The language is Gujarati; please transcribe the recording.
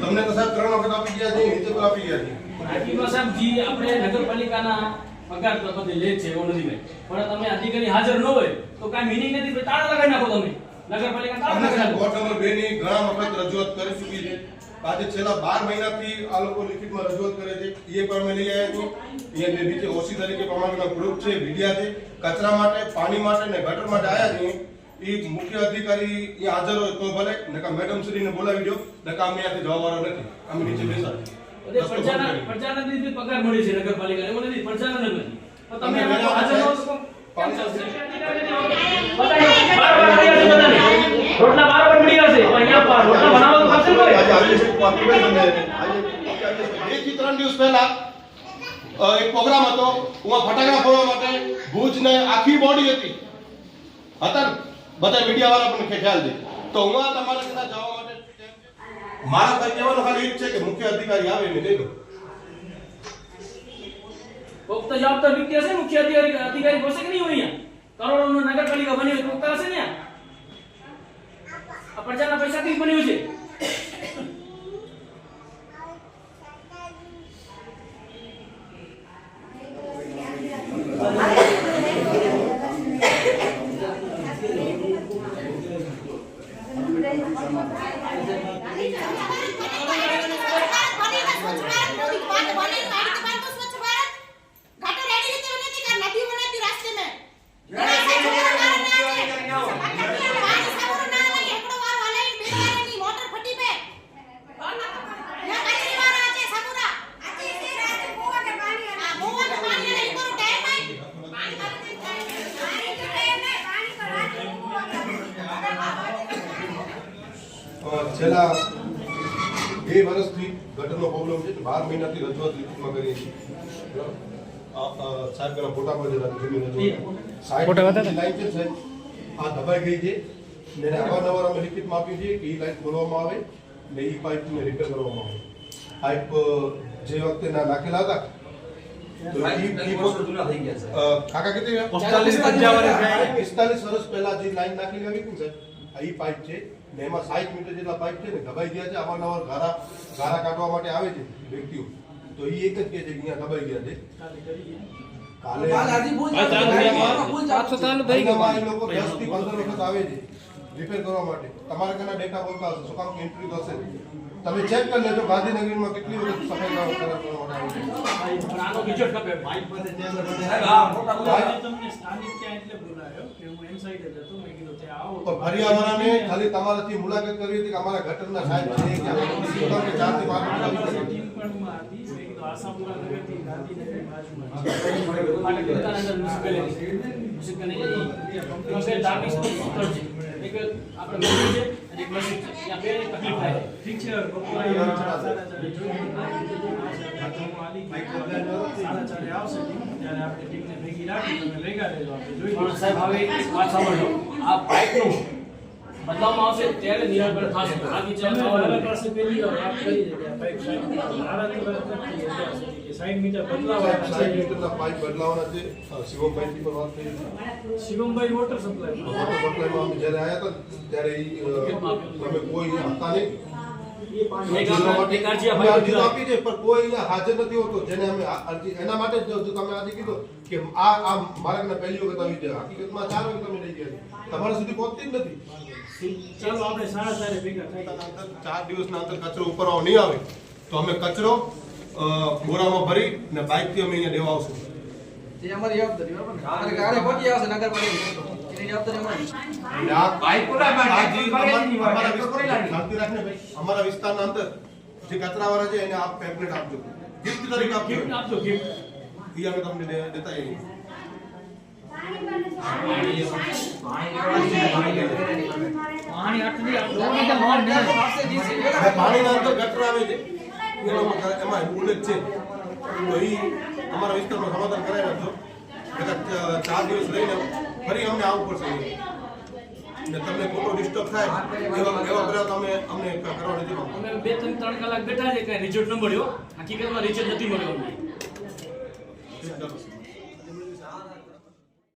તમને તો સાહેબ ત્રણ વખત આપી ગયા છે નીચે તો આપી ગયા છે. આજીમાં સાહેબ જી આપણે નગરપાલિકાના પગાર તો લે છે એવો નથી કઈ પણ તમે અધિકારી હાજર ન હોય તો કાંઈ મિનિંગ નથી તાળા લગાવી નાખો તમે. નગરપાલિકા તાળા લગાવી નાખો. વોર્ડ નંબર 2 ની ઘણા વખત રજૂઆત કરી ચૂકી છે. આજે છેલ્લા બાર મહિનાથી આ લોકો લિખિતમાં રજૂઆત કરે છે એ પણ અમે લઈ આવ્યા છું અહીંયા જે નીચે ઓસી તરીકે પ્રમાણના ગ્રુપ છે મીડિયા છે કચરા માટે પાણી માટે ને ગટર માટે આવ્યા છીએ એ મુખ્ય અધિકારી એ હાજર હોય તો ભલે નકા મેડમ શ્રીને બોલાવી દો નકા અમે આથી જવાવાળા નથી અમે નીચે બેસા બધે પ્રજાના પગાર મળી છે નગરપાલિકા એવું નથી પ્રજાના નથી તમે હાજર હો કેમ ચાલશે બાર વાર મળી હશે બધાને. રોટલા બાર વાર મળી હશે પણ અહીંયા પા- રોટલા બનાવવા તો ખાશે ને આજે ભાઈ. આજે બેથી ત્રણ દિવસ પહેલા અ, એક પ્રોગ્રામ હતો હું ફટાકડા ફોડવા માટે ભુજને આખી બોડી હતી હતા ને બધા મીડિયા વાળા પણ ખ્યાલ છે તો હું આ તમારા ત્યાં જવા માટે મારા ભાઈ કહેવાનું ખાલી એ જ છે કે મુખ્ય અધિકારી આવે ને લઈ લો કોક તો જવાબદાર વ્યક્તિ હશે ને, મુખ્ય અધિકારી અધિકારી હશે કે નહીં હોય અહીંયા કરોડોનું નગરપાલિકા બની હોય તો કોક તો હશે ને અહીંયા. આ પ્રજાના પૈસાથી જ બન્યું છે છેલ્લા બે વર્ષથી ગટરનો પ્રોબ્લેમ છે બાર મહિનાથી રજૂઆત લિખિતમાં કરીએ છીએ. સાહેબ પેલા ફોટા પર. સાહેબ લાઈન છે સાહેબ. આ દબાઈ ગઈ છે. ને એને અવારનવાર અમે લિખિતમાં આપીએ છીએ કે એ લાઈન ખોલવામાં આવે ને એ પાઇપને રિપેર કરવામાં આવે. પાઇપ જે વખતે ના નાખેલા હતા. કાકા કેટલી પિસ્તાલીસ વર્ષ પહેલા જે લાઈન નાખી આવી હતી સાહેબ? આ પાઇપ છે ને એમાં સાઠ મીટર જેટલા પાઇપ છે ને દબાઈ ગયા છે અવારનવાર ગારા ગારા કાઢવા માટે આવે છે વ્યક્તિઓ. તો એ એક જ કહે છે કે અહીંયા દબાઈ ગયા છે. કાલે લોકો દસથી પંદર વખત આવે છે. રિપેર કરવા માટે. તમારે ઘરના ડેટા બોલતા હશે શું કામ કે એન્ટ્રી થશે. તમે ચેક કરી લેજો ગાંધીનગરમાં કેટલી વખત સફાઈ કરવા કરવા માટે આવે છે. પણ આનો બીજો ખપે ભાઈ મેં તમને સ્થાનિક ત્યાં એટલે બોલાયો કે હું એમ સાઈડ હતો મેં કીધું ત્યાં આવો. તો ફરિયાવાળાને ખાલી તમારાથી મુલાકાત કરવી હતી કે અમારા ઘટના સાહેબ છે કે આપણે આશાપુરા નગરથી ગાંધીનગર બાજુમાં છે. એક આપણે છે અને એક મસ્જિદ છે. ત્યાં બે તકલીફ થાય. ઠીક છે બપોરે સાડા ચારે જોઈ હું આલી ગયો. સાડા ચારે આવશે. ત્યારે આપણે ટીમને ભેગી રાખી તમે ભેગા રહેજો આપણે જોઈ પણ સાહેબ હવે વાત સાંભળજો આ પાઇપનું બદલાવવામાં આવશે ત્યારે નિરાકરણ થશે. આ વિચાર મારા પાસે પેલી વાર વાત કરી છે કે પાઇપ સાઈડ મીટર. મારા છે વાત નથી અત્યાર સુધી કે સાઈડ બદલાવવાના સાહેબ મીટરના પાઇપ બદલાવાના છે. અ, શિવમભાઈથી પણ વાત થઈ શિવમભાઈ વોટર સપ્લાય વોટર સપ્લાયમાં માં જ્યારે આવ્યા હતા ત્યારે તમે કોઈ હતા નહીં. આપી છે પણ કોઈ હાજર નથી હોતો જેને અમે અરજી એના માટે જ તમે આજે કીધું કે આ આ મારા પહેલી વખત આવી છે હકીકતમાં ચાર વખત તમે લઈ ગયા તમારા સુધી પહોંચતી જ નથી. ચાલો આપણે સાડા ચારે ભેગા ચાર દિવસના અંદર કચરો ઉપરવાનો નહીં આવે તો અમે કચરો બોરામાં ભરી ને બાઇકથી અમે અહીંયા લેવા આવશું. એ અમારી જવાબદારી બરાબર નગરપાલિકા એની જવાબદારી અમારી આ વિસ્તાર- અમારા વિસ્તારના અંદર જે કચરાવાળા છે એને આપ પેમ્પલેટ આપજો. ગિફ્ટ તરીકે આપજો. ગિફ્ટ આપજો ગિફ્ટ એ અમે તમને દેતા એ પાણી અંદર ગટર આવે છે. એમાં ઉલ્લેખ છે. તો અમારા વિસ્તારમાં સમાધાન કરાવી નાખજો. કદાચ ચાર દિવસ રહીને ફરી અમને આવવું પડશે. ને તમને ખોટો ડિસ્ટર્બ થાય એવા એવા પ્રયાસ અમે અમને કરવા નથી. અમે બે ત્રણ ત્રણ કલાક બેઠા છે કઈ રિઝલ્ટ ન મળ્યો હકીકતમાં રિઝલ્ટ નથી મળ્યો અમને